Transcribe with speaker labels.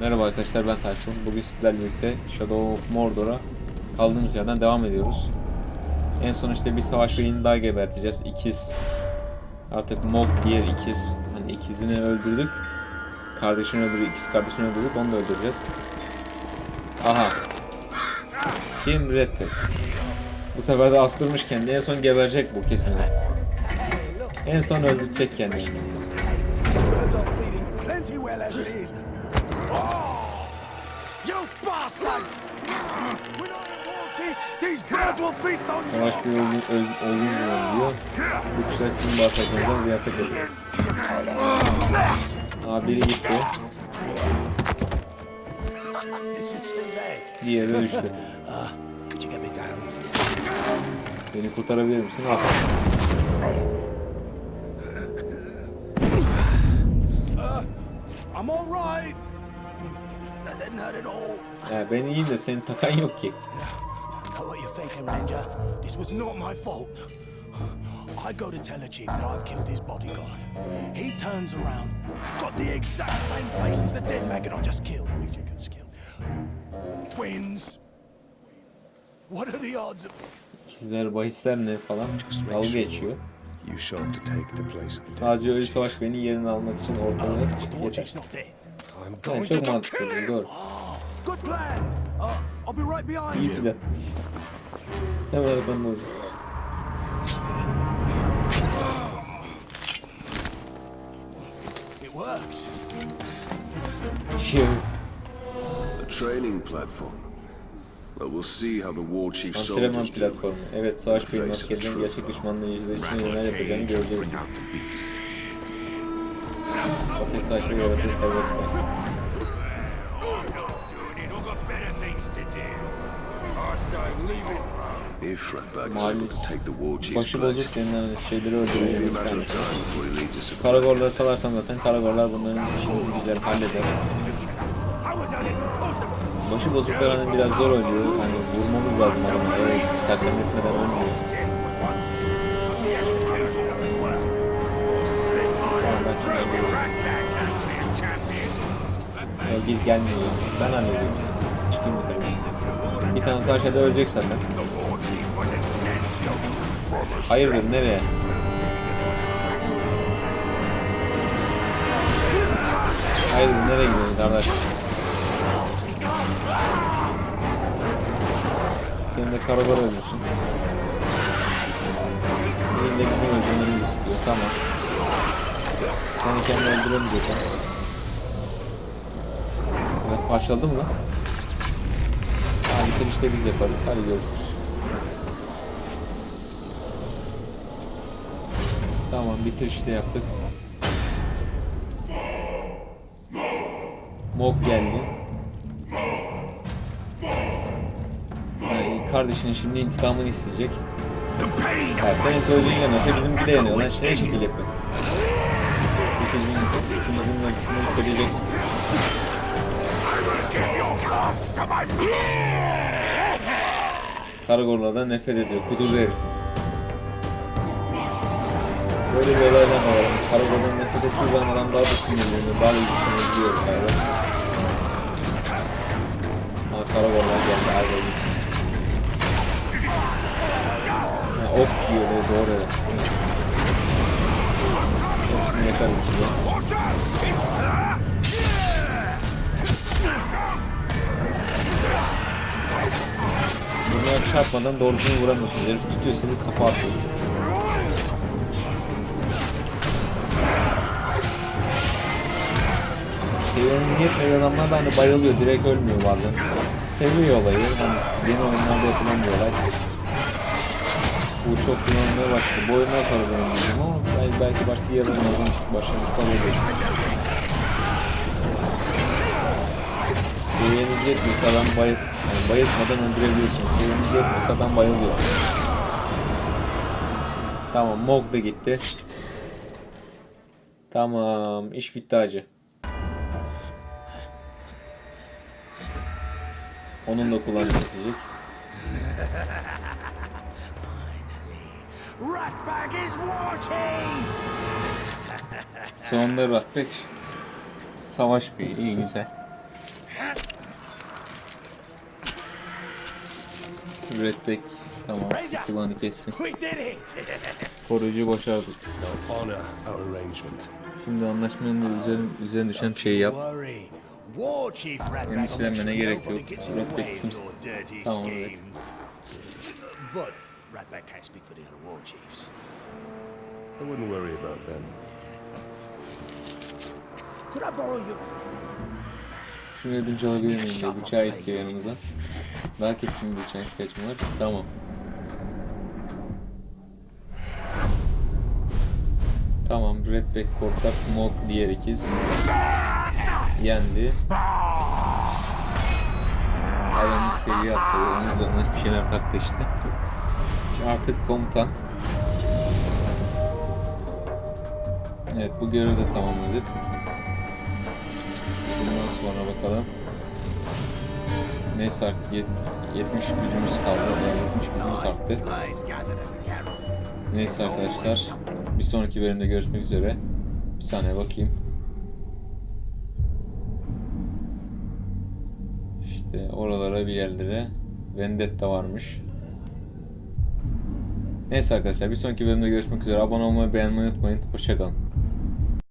Speaker 1: Merhaba arkadaşlar ben Tayfun. Bugün sizlerle birlikte Shadow of Mordor'a kaldığımız yerden devam ediyoruz. En son işte bir savaş beyini daha geberteceğiz. İkiz. Artık Mog diğer ikiz. Hani ikizini öldürdük. Kardeşini öldürdük. ikiz kardeşini öldürdük. Onu da öldüreceğiz. Aha. Kim? Redback. Bu sefer de astırmış kendini. En son geberecek bu kesin. En son öldürecek kendini. Savaş bir oyun, oyun, oyun diyor. Bu kuşlar sizin bahsettiğinizden ziyafet ediyor. Aa biri gitti. Diğeri de düştü. Beni kurtarabilir misin? Al.
Speaker 2: I'm all
Speaker 1: Ya ben iyiyim de senin takan yok ki.
Speaker 2: I know what you're thinking, Ranger. This was not my fault. I go to tell the chief that I've killed his bodyguard. He turns around, got the exact same face as the dead maggot I just killed. Rejects killed. Twins. What are the odds of...
Speaker 1: İkizler, bahisler ne falan dalga geçiyor.
Speaker 3: You shot to take the place of the dead.
Speaker 1: Sadece ölü savaş beni yerini almak için ortaya
Speaker 2: But
Speaker 3: I'm going
Speaker 1: çok
Speaker 3: to
Speaker 1: mantıklı doğru.
Speaker 2: Good plan. Uh, I'll be right behind
Speaker 1: İyi plan. Hemen arkamda olacak.
Speaker 2: It works.
Speaker 4: A training platform. Well, we'll see how the war chief
Speaker 1: antrenman platformu. Evet, savaş beynin askerinin gerçek düşmanla yüzleşme neler yapacağını göreceğiz. Kafes açma yarattığı serbest bırak. Başı bozuk denilen şeyleri öldürüyor Karagorları salarsan zaten Karagorlar bunların işini güzel halleder. Başı bozuklar hani biraz zor ölüyor. Hani vurmamız lazım adamı. Evet, sersemletmeden ölmüyor. Ya gel gelmiyor. Ben hallediyorum. Çıkayım yukarı. Bir tanesi aşağıda ölecek zaten. Hayırdır nereye? Hayırdır nereye gidiyorsun kardeş? Senin de karagor ölürsün. Benim de bizim öldürmemizi istiyor. Tamam. Kendi kendini öldüremeyeceksin. Evet parçaladı mı lan? Harika işte biz yaparız. Hadi görüşürüz. Tamam bitirişi de yaptık. Mok geldi. Yani kardeşinin şimdi intikamını isteyecek. Ya senin kılıcın yanıyorsa bizimki de yanıyor lan. Ne şekil yapıyor? İkimizin, ikimizin acısını hissedeceksin. Karagorlardan nefret ediyor. Kudurdu herif. Böyle bir olaydan var. Yani Karagor'dan nefret ettiği zaman adam daha da sinirleniyor. Daha da düşünebiliyor sayede. Ha Karagorlar geldi. Ayva gitti. Ok yiyor doğru yakarız diye. Bunlar çarpmadan doğru düzgün vuramıyorsunuz. Herif tutuyor seni kafa atıyor. Seviyeniz yetmediği adamlar da hani bayılıyor. Direkt ölmüyor bazen. Seviyor olayı. Hani yeni oyunlarda yapılan bir olay. Bu çok kullanılmaya başladı. Bu oyundan sonra benim ama belki, belki başka yer oyunlardan başlamış da olabilir. Seviyeniz yetmiyorsa adam bayılt, yani bayıltmadan öldürebiliyorsunuz. Seviyeniz yetmiyorsa adam bayılıyor. Tamam, Mog da gitti. Tamam, iş bitti hacı. Onun da kulağını kesecek.
Speaker 2: Ratbag is war
Speaker 1: Sonunda Ratbag savaş bir iyi güzel. Ratbag tamam kulağını kessin. Koruyucu başardık. Şimdi anlaşmanın da üzerine, üzerine düşen şeyi yap. Endişelenmene gerek yok.
Speaker 2: Ratbag kim?
Speaker 1: Tamam evet.
Speaker 2: Ratback can't speak for the other war chiefs.
Speaker 3: I wouldn't worry about them.
Speaker 2: Could I borrow your...
Speaker 1: Şunu ödünç alabilir miyim diye bıçağı istiyor yanımıza. Daha keskin bir bıçak ihtiyacım var. Tamam. Tamam, Redback korkak, Mok diğer ikiz. Yendi. Adamın seviye atladı, onun üzerine bir şeyler taktı işte. Artık komutan. Evet, bu görevi de tamamladık. Bundan sonra bakalım. Neyse artık yet- 70 gücümüz kaldı. Yani 70 gücümüz arttı. Neyse arkadaşlar. Bir sonraki bölümde görüşmek üzere. Bir saniye bakayım. İşte oralara bir yerlere Vendetta varmış. Neyse arkadaşlar bir sonraki bölümde görüşmek üzere. Abone olmayı beğenmeyi unutmayın. Hoşçakalın.